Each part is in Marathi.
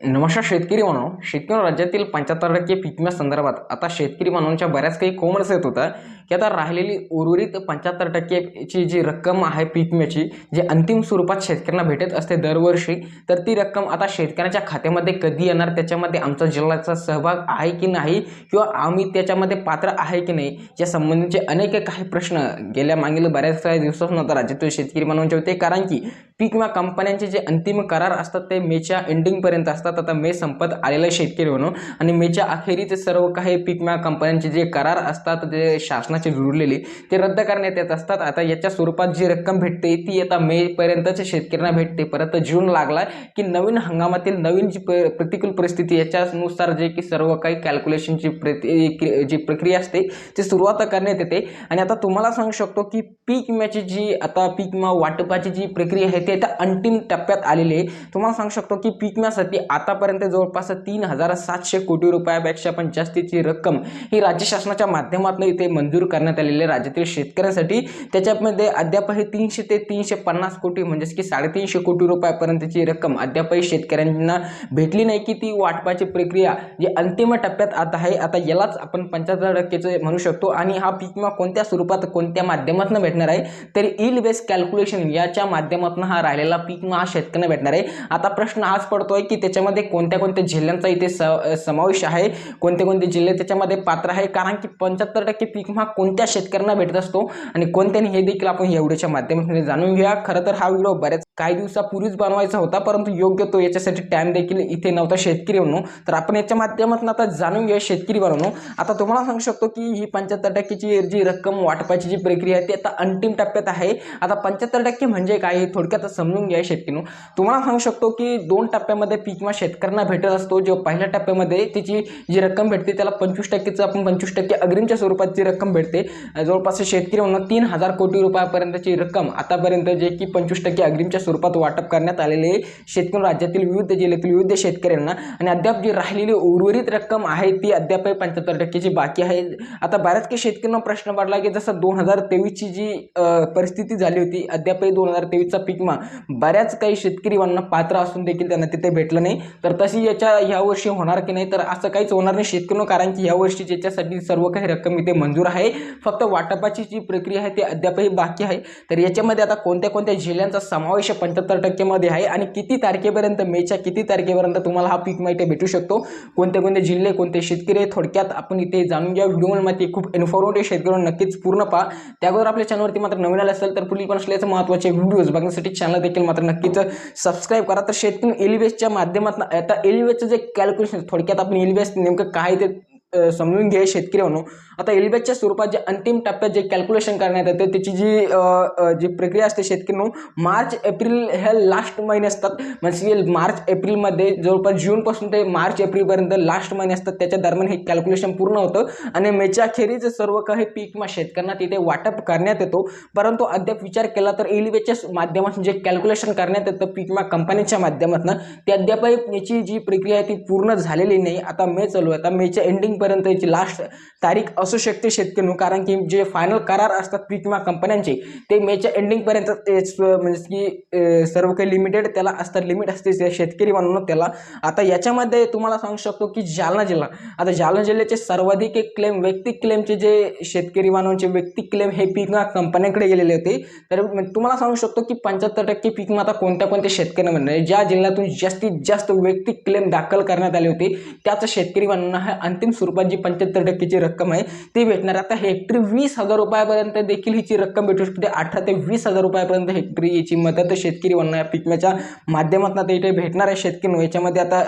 नमस्कार शेतकरी म्हणून शेतकरी राज्यातील पंच्याहत्तर टक्के पिकम्या संदर्भात आता शेतकरी म्हणूनच्या बऱ्याच काही कॉमर्स येत होता की आता राहिलेली उर्वरित पंच्याहत्तर टक्केची जी रक्कम आहे पिकम्याची जी अंतिम स्वरूपात शेतकऱ्यांना भेटत असते दरवर्षी तर ती रक्कम आता शेतकऱ्यांच्या खात्यामध्ये कधी येणार त्याच्यामध्ये आमचा जिल्ह्याचा सहभाग आहे की नाही किंवा आम्ही त्याच्यामध्ये पात्र आहे की नाही या संबंधीचे अनेक काही प्रश्न गेल्या मागील बऱ्याच काही दिवसापासून आता राज्यातील शेतकरी म्हणूनचे होते. कारण की पीक विमा कंपन्यांचे जे अंतिम करार असतात ते मेच्या एंडिंगपर्यंत असतात. आता मे संपत आलेला आहे शेतकरी म्हणून. आणि मेच्या अखेरीचे सर्व काही पीक विमा कंपन्यांचे जे करार असतात जे शासनाचे जुळलेले ते रद्द करण्यात येत असतात. आता याच्या स्वरूपात जी रक्कम भेटते ती आता मेपर्यंतच्या शेतकऱ्यांना भेटते. परत जून लागला की नवीन हंगामातील नवीन जी प्रतिकूल परिस्थिती याच्यानुसार जे की सर्व काही कॅल्क्युलेशनची प्रति जी प्रक्रिया असते ती सुरुवात करण्यात येते. आणि आता तुम्हाला सांगू शकतो की पीक विम्याची जी आता पीक विमा वाटपाची जी प्रक्रिया आहे ती त्या अंतिम टप्प्यात आलेले आहे. तुम्हाला सांगू शकतो की पीक विम्यासाठी आतापर्यंत जवळपास तीन हजार सातशे कोटी रुपयापेक्षा पण जास्तीची रक्कम ही राज्य शासनाच्या माध्यमातून इथे मंजूर करण्यात आलेली आहे. राज्यातील शेतकऱ्यांसाठी त्याच्यामध्ये अद्यापही तीनशे ते तीनशे पन्नास कोटी म्हणजेच की साडेतीनशे कोटी रुपयापर्यंतची रक्कम अद्यापही शेतकऱ्यांना भेटली नाही की ती वाटपाची प्रक्रिया जी अंतिम टप्प्यात आता आहे आता यालाच आपण पंच्याहत्तर टक्केचं म्हणू शकतो. आणि हा पीक विमा कोणत्या स्वरूपात कोणत्या माध्यमातून भेटणार आहे? तर इल बेस कॅल्क्युलेशन याच्या माध्यमातून हा राहिलेला पीक विमा हा शेतकऱ्यांना भेटणार आहे. आता प्रश्न हाच पडतोय की त्याच्यामध्ये कोणत्या कोणत्या जिल्ह्यांचा इथे स समावेश आहे? कोणते कोणते जिल्हे त्याच्यामध्ये पात्र आहे? कारण की पंच्याहत्तर टक्के पीक विमा कोणत्या शेतकऱ्यांना भेटत असतो? आणि कोणत्याने हे देखील आपण एवढ्याच्या माध्यमातून जाणून घेऊया. खरं तर हा व्हिडिओ बऱ्याच काही दिवसापूर्वीच बनवायचा होता परंतु योग्य तो याच्यासाठी टाइम देखील इथे नव्हता शेतकरी म्हणून. तर आपण याच्या माध्यमातून आता जाणून घेऊया शेतकरी बनवून आता तुम्हाला सांगू शकतो की ही पंच्याहत्तर टक्केची जी रक्कम वाटपाची जी प्रक्रिया आहे ती आता अंतिम टप्प्यात आहे. आता पंच्याहत्तर टक्के म्हणजे काय हे थोडक्यात समजून घ्या शेतकरी तुम्हाला सांगू शकतो की दोन टप्प्यामध्ये पीक विमा शेतकऱ्यांना भेटत असतो. जो पहिल्या टप्प्यामध्ये त्याची जी रक्कम भेटते त्याला पंचवीस टक्केचं आपण पंचवीस टक्के अग्रिमच्या स्वरूपात जी रक्कम भेटते. जवळपास शेतकरी म्हणून तीन हजार कोटी रुपयापर्यंतची रक्कम आतापर्यंत जे की पंचवीस टक्के अग्रिमच्या स्वरूपात वाटप करण्यात आलेले आहे. शेतकरी राज्यातील विविध जिल्ह्यातील विविध शेतकऱ्यांना आणि अद्याप जी राहिलेली उर्वरित रक्कम आहे ती अद्यापही पंच्याहत्तर टक्केची बाकी आहे. आता बऱ्याच काही शेतकऱ्यांना प्रश्न पडला की जसं दोन हजार तेवीसची जी परिस्थिती झाली होती अद्यापही दोन हजार तेवीसचा पिकमा बऱ्याच काही शेतकरी वांना पात्र असून देखील त्यांना तिथे भेटलं नाही. तर तशी याच्या ह्या वर्षी होणार की नाही? तर असं काहीच होणार नाही शेतकऱ्यांना कारण की ह्या वर्षी ज्याच्यासाठी सर्व काही रक्कम इथे मंजूर आहे. फक्त वाटपाची जी प्रक्रिया आहे ती अद्यापही बाकी आहे. तर याच्यामध्ये आता कोणत्या कोणत्या जिल्ह्यांचा समावेश पंच्याहत्तर टक्केमध्ये आहे आणि किती तारखेपर्यंत मेच्या किती तारखेपर्यंत तुम्हाला हा पीक माहिती भेटू शकतो? कोणते कोणते जिल्हे कोणते शेतकरी आहे, थोडक्यात आपण इथे जाणून घ्या. व्हिडिओमध्ये खूप इन्फॉर्मेटिव्ह शेतकऱ्यांना नक्कीच पूर्ण पहा. त्याबरोबर आपल्या चॅनलवरती मात्र नवीन आले असेल तर पुढील पण असल्याचे महत्त्वाचे व्हिडिओज बघण्यासाठी चॅनल देखील मात्र नक्कीच सबस्क्राईब करा. तर शेतकरी एलिवेसच्या माध्यमातून आता एलिवेसचं जे कॅल्क्युलेशन थोडक्यात आपण एलिवेस नेमकं काय ते समजून घे शेतकरी म्हणून आता एलिबेसच्या स्वरूपात जे अंतिम टप्प्यात जे कॅल्क्युलेशन करण्यात येते त्याची जी जी प्रक्रिया असते शेतकरी मार्च एप्रिल हे लास्ट महिने असतात. म्हणजे मार्च एप्रिलमध्ये जवळपास जूनपासून ते मार्च एप्रिलपर्यंत लास्ट महिने असतात. त्याच्या दरम्यान हे कॅल्क्युलेशन पूर्ण होतं. आणि मेच्या अखेरीच सर्व काही पीक मग शेतकऱ्यांना तिथे वाटप करण्यात येतो. परंतु अद्याप विचार केला तर एलिबेच्या माध्यमातून जे कॅल्क्युलेशन करण्यात येतं पीक कंपनीच्या माध्यमातून ते अद्यापही याची जी प्रक्रिया आहे ती पूर्ण झालेली नाही. आता मे चालू आहे. आता मेच्या एंडिंग एंडिंगपर्यंत याची लास्ट तारीख असू शकते शेतकरी कारण की जे फायनल करार असतात पीक विमा कंपन्यांचे ते मेच्या एंडिंगपर्यंत पर्यंत म्हणजे की सर्व काही लिमिटेड त्याला असतात लिमिट असते शेतकरी म्हणून त्याला. आता याच्यामध्ये तुम्हाला सांगू शकतो की जालना जिल्हा. आता जालना जिल्ह्याचे सर्वाधिक एक क्लेम वैयक्तिक क्लेमचे जे शेतकरी मानवांचे वैयक्तिक क्लेम हे पीक विमा कंपन्यांकडे गेलेले होते. तर तुम्हाला सांगू शकतो की पंच्याहत्तर टक्के पीक विमा आता कोणत्या कोणत्या शेतकऱ्यांना मिळणार आहे? ज्या जिल्ह्यातून जास्तीत जास्त वैयक्तिक क्लेम दाखल करण्यात आले होते त्याचं शेतकरी बांधवांना हा अंतिम स्वरूपात जी पंच्याहत्तर टक्केची रक्कम आहे ती भेटणार आता हेक्टरी वीस हजार रुपयापर्यंत देखील हिची रक्कम भेटू शकते. अठरा ते वीस हजार रुपयापर्यंत हेक्टरी याची मदत शेतकरी बांधवांना या पिकम्याच्या माध्यमातून आता इथे भेटणार आहे शेतकरी. याच्यामध्ये आता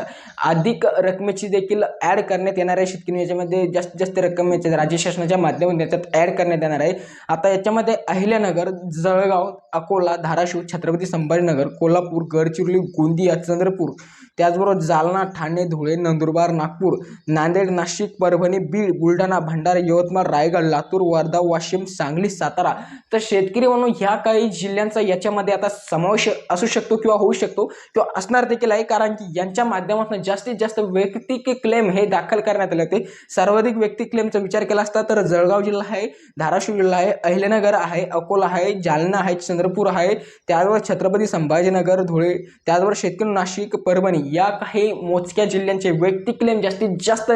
अधिक रकमेची देखील ॲड करण्यात येणार आहे शेतकरी. याच्यामध्ये जास्तीत जास्त रक्कम याच्या राज्य शासनाच्या माध्यमातून याच्यात ॲड करण्यात येणार आहे. आता याच्यामध्ये अहिल्यानगर जळगाव अकोला धाराशिव छत्रपती संभाजीनगर कोल्हापूर गडचिरोली गोंदिया चंद्रपूर त्याचबरोबर जालना ठाणे धुळे नंदुरबार नागपूर नांदेड नाशिक परभणी बीड बुलढाणा भंडारा यवतमाळ रायगड लातूर वर्धा वाशिम सांगली सातारा. तर शेतकरी म्हणून ह्या काही जिल्ह्यांचा याच्यामध्ये आता समावेश असू शकतो किंवा होऊ शकतो किंवा असणार देखील आहे कारण की यांच्या माध्यमातून जास्तीत जास्त वैयक्तिक क्लेम हे दाखल करण्यात आले होते. सर्वाधिक व्यक्ती क्लेमचा विचार केला असता तर जळगाव जिल्हा आहे धाराशिव जिल्हा आहे अहिल्यानगर आहे अकोला आहे जालना आहे चंद्रपूर आहे त्याचबरोबर छत्रपती संभाजीनगर धुळे त्याचबरोबर शेतकरी नाशिक परभणी या काही मोजक्या जिल्ह्यांचे वैयक्तिक क्लेम जास्तीत जास्त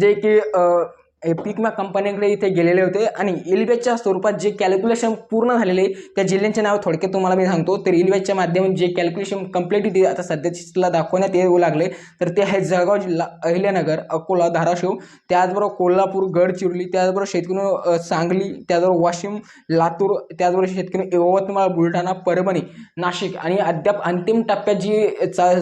जे की पिकमा कंपन्यांकडे इथे गेलेले होते आणि इलवेजच्या स्वरूपात जे कॅल्क्युलेशन पूर्ण झालेले त्या जिल्ह्यांचे नाव थोडक्यात तुम्हाला मी सांगतो. तर इलवेजच्या माध्यमात जे कॅल्क्युलेशन कंप्लीट इथे आता सध्याला दाखवण्यात येऊ लागले. तर ते आहे जळगाव जिल्हा अहिल्यानगर अकोला धाराशिव त्याचबरोबर कोल्हापूर गडचिरोली त्याचबरोबर शेतकरी सांगली त्याचबरोबर वाशिम लातूर त्याचबरोबर शेतकरी यवतमाळ बुलढाणा परभणी नाशिक आणि अद्याप अंतिम टप्प्यात जी चा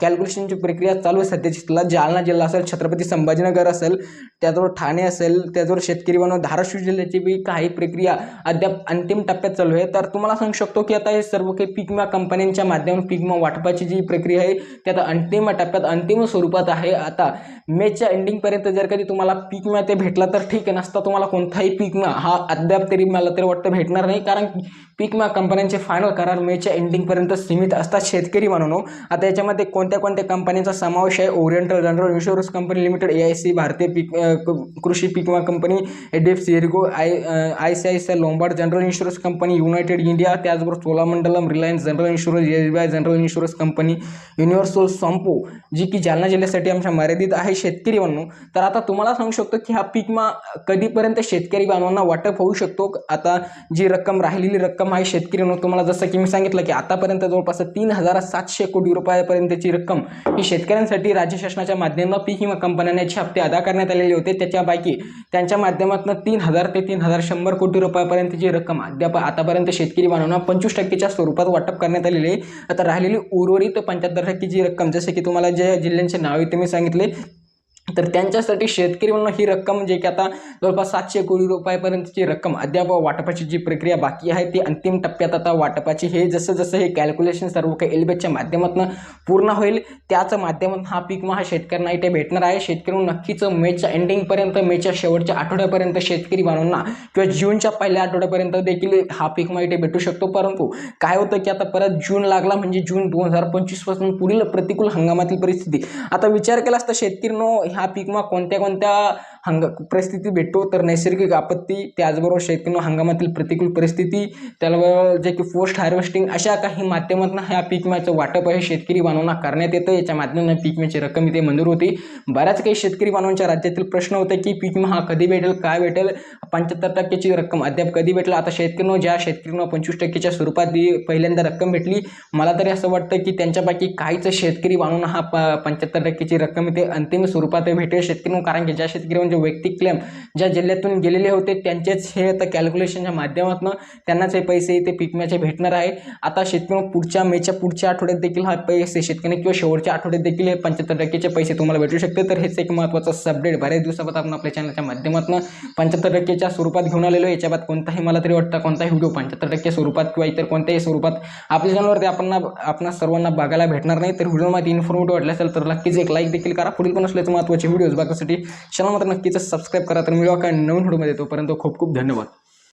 कॅल्क्युलेशनची प्रक्रिया चालू आहे सध्याची जालना जिल्हा असेल छत्रपती संभाजीनगर असेल त्याचबरोबर ठाणे असेल त्याचबरोबर शेतकरी बनव धाराशिव जिल्ह्याची बी काही प्रक्रिया अद्याप अंतिम टप्प्यात चालू आहे तर तुम्हाला सांगू शकतो की आता हे सर्व काही पीक विमा कंपन्यांच्या माध्यमातून पीक विमा वाटपाची जी प्रक्रिया आहे ती आता अंतिम टप्प्यात अंतिम स्वरूपात आहे. आता मेच्या एंडिंगपर्यंत जर कधी तुम्हाला पीक विमा ते भेटला तर ठीक आहे नसता तुम्हाला कोणताही पीक हा अद्याप तरी मला तरी वाटतं भेटणार नाही कारण पिकमा पीक विमा कंपन्यांचे फायनल करार मेच्या एंडिंगपर्यंत सीमित असतात शेतकरी म्हणून. आता याच्यामध्ये कोणत्या कोणत्या कंपन्यांचा समावेश आहे? Oriental general insurance company limited A I C भारतीय पीक कृषी पीक विमा company H D F C Ergo I I C I C I Lombard general insurance company united India त्याचबरोबर Cholamandalam Reliance general insurance S B I general insurance company universal Sompo जी की जालना जिल्ह्यासाठी आमच्या मर्यादित आहे शेतकरी म्हणून. तर आता तुम्हाला सांगू शकतो की हा पीक विमा कधीपर्यंत शेतकरी बांधवांना वाटप होऊ शकतो? आता जी रक्कम राहिलेली रक्कम आहे शेतकरी म्हणून तुम्हाला जसं की मी सांगितलं की आतापर्यंत जवळपास तीन हजार सातशे कोटी रुपयापर्यंतची रक्कम ही शेतकऱ्यांसाठी राज्य शासनाच्या माध्यमातून पीक विमा कंपन्यांना याचे हप्ते अदा करण्यात आलेले होते त्याच्या त्याच्यापैकी त्यांच्या माध्यमातून तीन हजार ते तीन हजार शंभर कोटी रुपयापर्यंतची रक्कम अद्याप आतापर्यंत शेतकरी बांधवांना पंचवीस टक्केच्या स्वरूपात वाटप करण्यात आलेली आहे. आता राहिलेली उर्वरित पंच्याहत्तर टक्केची रक्कम जसे की तुम्हाला ज्या जिल्ह्यांचे नाव इथे मी सांगितले तर त्यांच्यासाठी शेतकरी म्हणून ही रक्कम जे की आता जवळपास सातशे कोटी रुपयापर्यंतची रक्कम अद्याप वाटपाची जी प्रक्रिया बाकी आहे ती अंतिम टप्प्यात आता वाटपाची हे जसं जसं हे कॅल्क्युलेशन सर्व काही एलबेच्या माध्यमातून पूर्ण होईल त्याच माध्यमातून हा पीक हा शेतकऱ्यांना इथे भेटणार आहे. शेतकरी नक्कीच मेच्या एंडिंगपर्यंत मेच्या शेवटच्या आठवड्यापर्यंत शेतकरी बांधवांना किंवा जूनच्या पहिल्या आठवड्यापर्यंत देखील हा पीक इथे भेटू शकतो. परंतु काय होतं की आता परत जून लागला म्हणजे जून दोन हजार पंचवीसपासून पुढील प्रतिकूल हंगामातील परिस्थिती. आता विचार केला असता शेतकरीनो ह्या पीकमा कोणत्या कोणत्या हंग परिस्थिती भेटतो तर नैसर्गिक आपत्ती त्याचबरोबर शेतकरी हंगामातील प्रतिकूल परिस्थिती त्याबरोबर जे की पोस्ट हार्वेस्टिंग अशा काही माध्यमातून ह्या पीक विम्याचं वाटप आहे शेतकरी बांधवांना करण्यात येतं. याच्या माध्यमातून पीक विम्याची रक्कम इथे मंजूर होती. बऱ्याच काही शेतकरी बांधवांच्या राज्यातील प्रश्न होते की पीक विमा हा कधी भेटेल काय भेटेल? पंच्याहत्तर टक्क्याची रक्कम अद्याप कधी भेटेल? आता शेतकऱ्यांना ज्या शेतकऱ्यांना पंचवीस टक्केच्या स्वरूपात पहिल्यांदा रक्कम भेटली मला तरी असं वाटतं की त्यांच्यापैकी काहीच शेतकरी बांधवांना हा प पंच्याहत्तर टक्केची रक्कम इथे अंतिम स्वरूपात भेटेल. शेतकरी कारण की ज्या शेतकरी म्हणजे वैयक्तिक क्लेम ज्या जिल्ह्यातून गेलेले होते त्यांचेच हे आता कॅल्क्युलेशनच्या माध्यमातून त्यांनाच हे पैसे इथे पिकण्याचे भेटणार आहे. आता शेतकरी पुढच्या मेच्या पुढच्या आठवड्यात देखील हा पैसे शेतकरी किंवा शेवटच्या आठवड्यात देखील हे पंच्याहत्तर टक्केचे पैसे तुम्हाला भेटू शकते तर हेच एक महत्त्वाचं अपडेट बऱ्याच दिवसापासून आपण आपल्या चॅनलच्या माध्यमातून पंच्याहत्तर टक्केच्या स्वरूपात घेऊन आलेलो आहे. कोणताही मला तरी वाटतं कोणताही व्हिडिओ पंच्याहत्तर टक्के स्वरूपात किंवा इतर कोणत्याही स्वरूपात आपल्या चॅनलवरती आपण आपण सर्वांना बघायला भेटणार नाही. तर व्हिडिओमध्ये इन्फॉर्मेटिव्ह वाटलं असेल तर नक्कीच एक लाईक देखील करा. पुढील पण असल्याचे महत्त्वाचे व्हिडिओज बघण्यासाठी चॅनल मात्र नक्कीच सबस्क्राईब करा तर मी काय नवीन व्हिडिओमध्ये परंतु खूप खूप धन्यवाद.